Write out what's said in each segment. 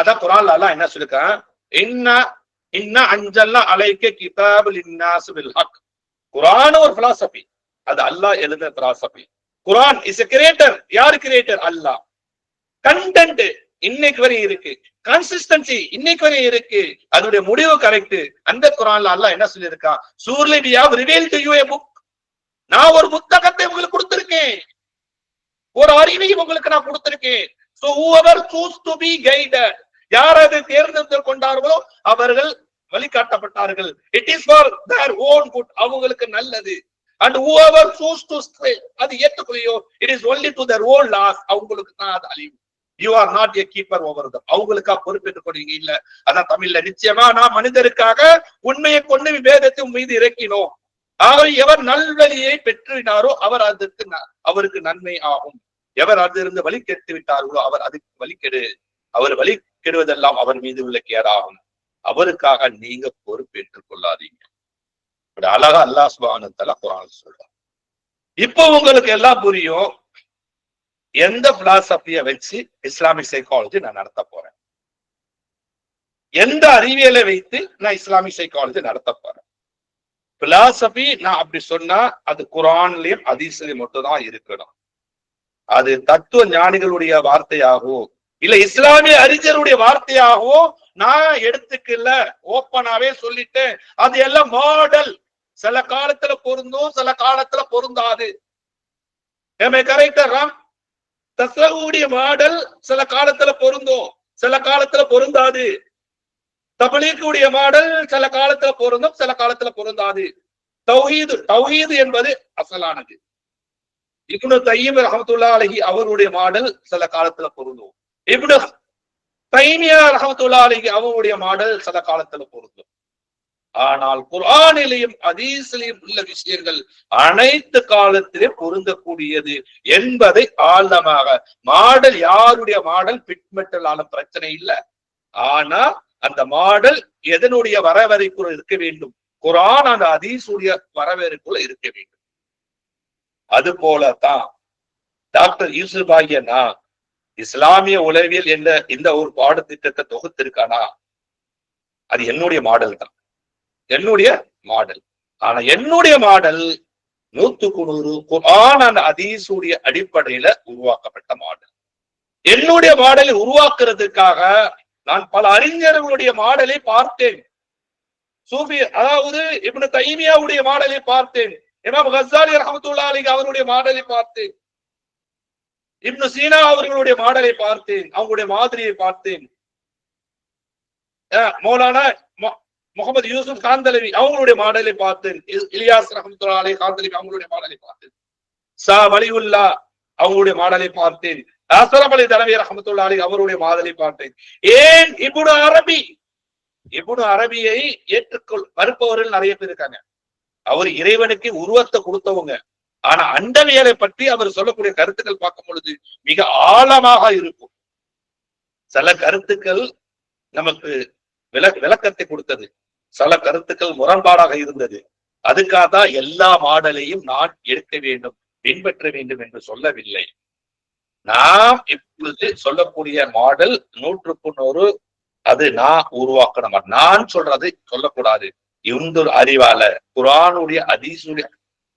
அதான் குரான்ல எல்லாம் என்ன சொல்லிருக்கான்? என்ன இன்ன அஞ்சல்லாம் அலைக்க கிதாபுல் பில் ஹக். குரான் ஒரு பிலாசபி அது அல்லாஹ் எழுத பிலாசபி குரான் இஸ் கிரியேட்டர் யாரு கிரியேட்டர் அல்லாஹ். கண்டென்ட் இன்னைக்கு வரை இருக்கு. கன்சிஸ்டன்சி இன்னைக்கு வரை இருக்கு. அதனுடைய முடிவு கரெக்ட் அந்த குரான்ல அல்லாஹ் என்ன சொல்லியிருக்கான்? Surely we have revealed to you a book நான் ஒரு புத்தகத்தை உங்களுக்கு கொடுத்திருக்கேன். ஒரு அறிவையும் உங்களுக்கு நான் கொடுத்திருக்கேன். So whoever choose to be guided யார் அதை தேர்ந்தெடுத்து கொண்டார்களோ அவர்கள் வழிகாட்டப்பட்டார்கள். It is for their own good அவங்களுக்கு நல்லது. And whoever choose to stray அது ஏற்றுக்கொள்ளையோ it is only to their own loss அவங்களுக்கு தான் அது அழிவு. You are not a keeper over them அவங்களுக்கா பொறுப்பேற்றுக் கொடுங்க இல்ல. அதான் தமிழ்ல நிச்சயமா நான் மனிதருக்காக உண்மையை கொண்டு வேதத்தை மீது இறக்கினோம். ஆகவே எவர் நல்வழியை பெற்றினாரோ அவர் அதற்கு அவருக்கு நன்மை ஆகும். எவர் அதிலிருந்து வழி கெட்டு விட்டார்களோ அவர் அதுக்கு வழி கெடு. அவர் வழி கெடுவதெல்லாம் அவர் மீது உள்ள கேடாகும். அவருக்காக நீங்க பொறுப்பேற்றுக் கொள்ளாதீங்க. இப்படி அழகா அல்லாஹ் சுப்ஹானஹு குரான் குர்ஆன்ல இப்போ உங்களுக்கு எல்லாம் புரியும். எந்த பிலாசபிய வச்சு இஸ்லாமிக் சைக்காலஜி நான் நடத்த போறேன். எந்த அறிவியலை வைத்து நான் இஸ்லாமிக் சைக்காலஜி நடத்த போறேன். பிலாசபி நான் அப்படி சொன்னா அது குரான்லயும் ஹதீஸ்லயும் மட்டும்தான் இருக்கணும். அது தத்துவ ஞானிகளுடைய வார்த்தையாகவும் இல்ல இஸ்லாமிய அறிஞருடைய வார்த்தையாகவோ நான் எடுத்துக்கல ஓப்பனாவே சொல்லிட்டேன். அது எல்லாம் மாடல் சில காலத்துல பொருந்தும் சில காலத்துல பொருந்தாது. கரெக்டா ராம் தஸ்லகுடைய மாடல் சில காலத்துல பொருந்தும் சில காலத்துல பொருந்தாது. தபலீக்குடைய மாடல் சில காலத்துல பொருந்தும் சில காலத்துல பொருந்தாது. தௌஹீது தௌஹீது என்பது அசலானது. இப்னு தையீம் ரஹமத்துல்லா அலஹி அவருடைய மாடல் சில காலத்துல பொருந்தும். இப்படி தைமியா ரஹமத்துல்லா அவனுடைய மாடல் சத காலத்துல பொருந்தும். ஆனால் குரானிலையும் அதீசிலையும் உள்ள விஷயங்கள் அனைத்து காலத்திலே பொருந்தக்கூடியது என்பதை ஆழமாக மாடல் யாருடைய மாடல்? பிட்மெட்டலான பிரச்சனை இல்லை. ஆனா அந்த மாடல் எதனுடைய வரவரைக்குள்ள இருக்க வேண்டும்? குரான் அந்த அதீசுடைய வரவேற்குள்ள இருக்க வேண்டும். அது போலதான் டாக்டர் யூசுப் நான் இஸ்லாமிய உளவியல் என்ற இந்த ஒரு பாடத்திட்டத்தை தொகுத்திருக்கானா? அது என்னுடைய மாடல் தான். என்னுடைய மாடல். ஆனா என்னுடைய மாடல் நூத்துக்கு நூறு குர்ஆன் அந்த ஹதீஸுடைய அடிப்படையில உருவாக்கப்பட்ட மாடல். என்னுடைய மாடலை உருவாக்குறதுக்காக நான் பல அறிஞர்களுடைய மாடலை பார்த்தேன். சூபி அதாவது இப்னு தைமியாவுடைய மாடலை பார்த்தேன். இமாம் ஹசாலி ரஹமத்துல்லா அலி அவருடைய மாடலை பார்த்தேன். இப்னு சீனா அவர்களுடைய மாடலை பார்த்தேன் அவங்களுடைய மாதிரியை பார்த்தேன். மௌலானா மொ- முகமது யூசுப் காந்தலவி அவங்களுடைய மாடலை பார்த்தேன். இலியாஸ் ரஹமத்துல்லா அலி காந்தலவி அவங்களுடைய மாடலை பார்த்தேன். சா வலியுல்லா அவங்களுடைய மாடலை பார்த்தேன். அசலம் அலி தலைவி ரஹமத்துல்லா அலி அவருடைய மாடலை பார்த்தேன். ஏன் இப்னு அரபி? இப்னு அரபியை ஏற்றுக்கொள் மறுப்பவர்கள் நிறைய பேர் இருக்காங்க. அவர் இறைவனுக்கு உருவத்தை கொடுத்தவங்க. ஆனா அண்டவியலை பற்றி அவர் சொல்லக்கூடிய கருத்துக்கள் பார்க்கும் பொழுது மிக ஆழமாக இருக்கும். சில கருத்துக்கள் நமக்கு விளக் விளக்கத்தை கொடுத்தது. சில கருத்துக்கள் முரண்பாடாக இருந்தது. அதுக்காக தான் எல்லா மாடலையும் நான் எடுக்க வேண்டும் பின்பற்ற வேண்டும் என்று சொல்லவில்லை. நாம் இப்பொழுது சொல்லக்கூடிய மாடல் நூற்றுக்கு நூறு அது நான் உருவாக்கணும். நான் சொல்றது சொல்லக்கூடாது. இந்த ஒரு அறிவால குரானுடைய அதிசுடைய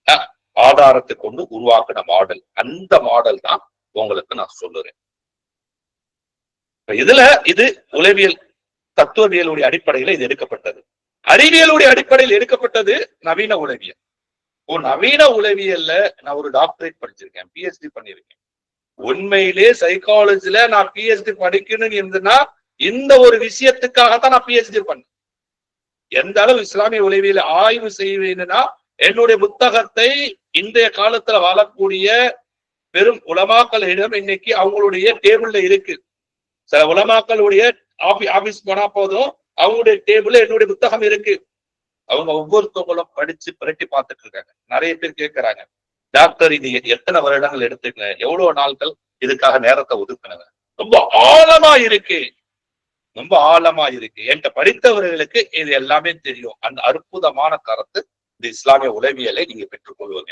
அஹ், ஆதாரத்தை கொண்டு உருவாக்கின மாடல் அந்த மாடல் தான் உங்களுக்கு நான் சொல்லுறேன். இதுல இது உளவியல் தத்துவவியலுடைய அடிப்படையில இது எடுக்கப்பட்டது. அறிவியலுடைய அடிப்படையில் எடுக்கப்பட்டது நவீன உளவியல். ஓ நவீன உளவியல்ல நான் ஒரு டாக்டரேட் படிச்சிருக்கேன் பிஹெச்டி பண்ணியிருக்கேன். உண்மையிலே சைக்காலஜில நான் பிஹெச்டி படிக்கணும்னு இருந்ததுன்னா இந்த ஒரு விஷயத்துக்காகத்தான் நான் பிஹெச்டி பண்ணேன். எந்த அளவு இஸ்லாமிய உளவியல ஆய்வு செய்வேன்னா என்னுடைய புத்தகத்தை இன்றைய காலத்துல வாழக்கூடிய பெரும் உலமாக்களிடம் இன்னைக்கு அவங்களுடைய டேபிள்ல இருக்கு. சில உலமாக்களுடைய ஆபி ஆபீஸ் போனா போதும் அவங்களுடைய டேபிள்ல என்னுடைய புத்தகம் இருக்கு. அவங்க ஒவ்வொருத்தவங்களும் படிச்சு புரட்டி பார்த்துட்டு இருக்காங்க. நிறைய பேர் கேட்கிறாங்க டாக்டர் இது எத்தனை வருடங்கள் எடுத்துக்கங்க? எவ்வளவு நாட்கள் இதுக்காக நேரத்தை ஒதுக்குனங்க? ரொம்ப ஆழமா இருக்கு. ரொம்ப ஆழமா இருக்கு. என்கிட்ட படித்தவர்களுக்கு இது எல்லாமே தெரியும். அந்த அற்புதமான கருத்து இந்த இஸ்லாமிய உளவியலை நீங்க பெற்றுக்கொள்வீங்க